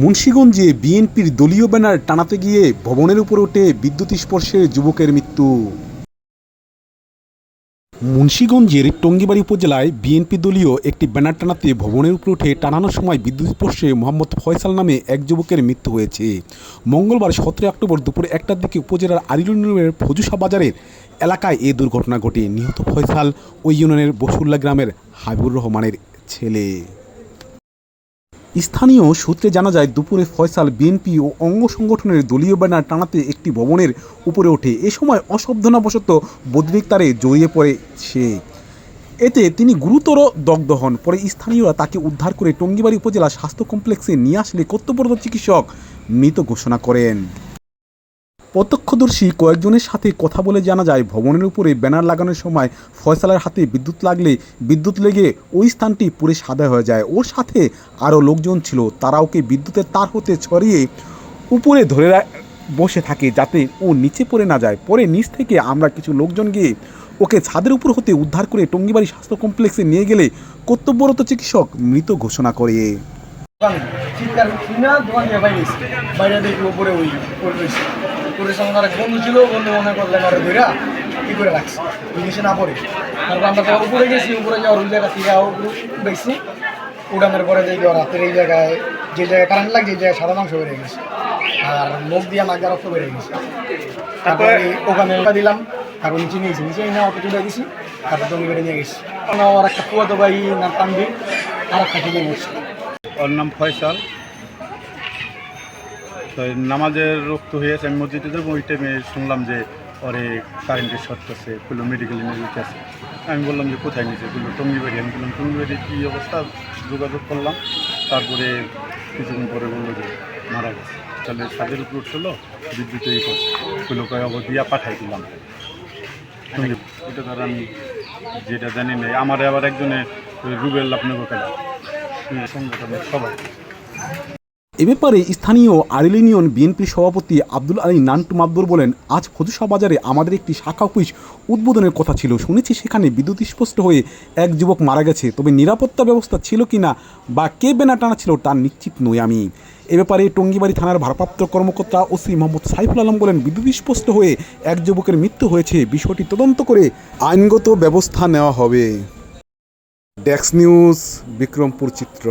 মুন্সীগঞ্জে বিএনপির দলীয় ব্যানার টানাতে গিয়ে ভবনের উপর ওঠে বিদ্যুৎ স্পর্শে যুবকের মৃত্যু। মুন্সীগঞ্জের টঙ্গিবাড়ি উপজেলায় বিএনপি দলীয় একটি ব্যানার টানাতে ভবনের উপর উঠে টানানোর সময় বিদ্যুৎ স্পর্শে মোহাম্মদ ফয়সাল নামে এক যুবকের মৃত্যু হয়েছে। মঙ্গলবার সতেরো অক্টোবর দুপুর একটার দিকে উপজেলার আরিল ইউনিয়নের ফজুসা বাজারের এলাকায় এই দুর্ঘটনা ঘটে। নিহত ফয়সাল ওই ইউনিয়নের বসুল্লা গ্রামের হাবিবুর রহমানের ছেলে। স্থানীয় সূত্রে জানা যায়, দুপুরে ফয়সাল, বিএনপি ও অঙ্গ সংগঠনের দলীয় ব্যানার টানাতে একটি ভবনের উপরে ওঠে। এ সময় অসাবধানবশত বৈদ্যুতিক তারে জড়িয়ে পড়ে সে। এতে তিনি গুরুতর দগ্ধ হন। পরে স্থানীয়রা তাকে উদ্ধার করে টঙ্গিবাড়ি উপজেলা স্বাস্থ্য কমপ্লেক্সে নিয়ে আসলে কর্তব্যরত চিকিৎসক মৃত ঘোষণা করেন। প্রত্যক্ষদর্শী কয়েকজনের সাথে কথা বলে জানা যায়, ভবনের উপরে ব্যানার লাগানোর সময় ফয়সালের হাতে বিদ্যুৎ লাগলে বিদ্যুৎ লেগে ওই স্থানটি পুরে সাদা হয়ে যায়। ওর সাথে আরও লোকজন ছিল তারা ওকে বিদ্যুতের তার হতে ছড়িয়ে উপরে ধরে বসে থাকে যাতে ও নিচে পড়ে না যায়। পরে নিচ থেকে আমরা কিছু লোকজন গিয়ে ওকে ছাদের উপর হতে উদ্ধার করে টঙ্গিবাড়ি স্বাস্থ্য কমপ্লেক্সে নিয়ে গেলে কর্তব্যরত চিকিৎসক মৃত ঘোষণা করে। চিৎকার শুনে দোকান বাইরে দেখি উপরে ওই আমার এক বন্ধু ছিল বন্ধু মনে করলেন আরে ধৈরা কি করে রাখছে? নিচে না পড়ে। তারপর আমরা সবাই উপরে গেছি উপরে যাওয়ার ওই জায়গা থেকে উঠেছি উড়ানোর পরে দেখি ওর হাতের এই জায়গায় যে জায়গায় কারেন্ট লাগছে এই জায়গায় সাদা মাংস বেড়ে গেছে। আর মুখ দিয়ে নাগা রক্ত বেড়ে গেছে। তারপরে ওখানে ওটা দিলাম তারপর নিচে নিয়েছি নিচে নিয়ে অটো তুলে গেছি তারপর জমি বেড়ে নিয়ে গেছি। আমার একটা কুয়াতো ভাই না তানবি আর একটা গেছি। ওর নাম ফয়সাল। তো নামাজের রক্ত হয়েছে আমি মসজিদে যাব, ওই টাইমে শুনলাম যে ওরে কারেন্টের শর্ট করছে বলল মেডিকেল নিয়ে আছে। আমি বললাম যে, কোথায় নিয়েছে বলল টঙ্গিবাড়ি আমি বললাম টঙ্গিবাড়ি কী অবস্থা? যোগাযোগ করলাম, তারপরে কিছুদিন পরে বলল যে, মারা গেছে। তাহলে ছাদের উপর উঠছিল, বিদ্যুৎ এই করছে। বলল দিয়া পাঠাই দিলাম। এটা ধর আমি যেটা জানি না, আমার আবার একজনে, রুবেল আপনাকে কেনা সংগঠনের সবাই এ ব্যাপারে স্থানীয় আরিল ইউনিয়ন বিএনপির সভাপতি আব্দুল আলী নান্টু মাব্দুর বলেন, আজ ফজুসা বাজারে আমাদের একটি শাখা অফিস উদ্বোধনের কথা ছিল। শুনেছি সেখানে বিদ্যুৎ স্পষ্ট হয়ে এক যুবক মারা গেছে। তবে নিরাপত্তা ব্যবস্থা ছিল কিনা বা কে বেনা টানা ছিল তা নিশ্চিত নই আমি। এ ব্যাপারে টঙ্গিবাড়ি থানার ভারপ্রাপ্ত কর্মকর্তা ওসি মোহাম্মদ সাইফুল আলম বলেন, বিদ্যুৎ স্পষ্ট হয়ে এক যুবকের মৃত্যু হয়েছে। বিষয়টি তদন্ত করে আইনগত ব্যবস্থা নেওয়া হবে। ডেক্স নিউজ, বিক্রমপুর চিত্র।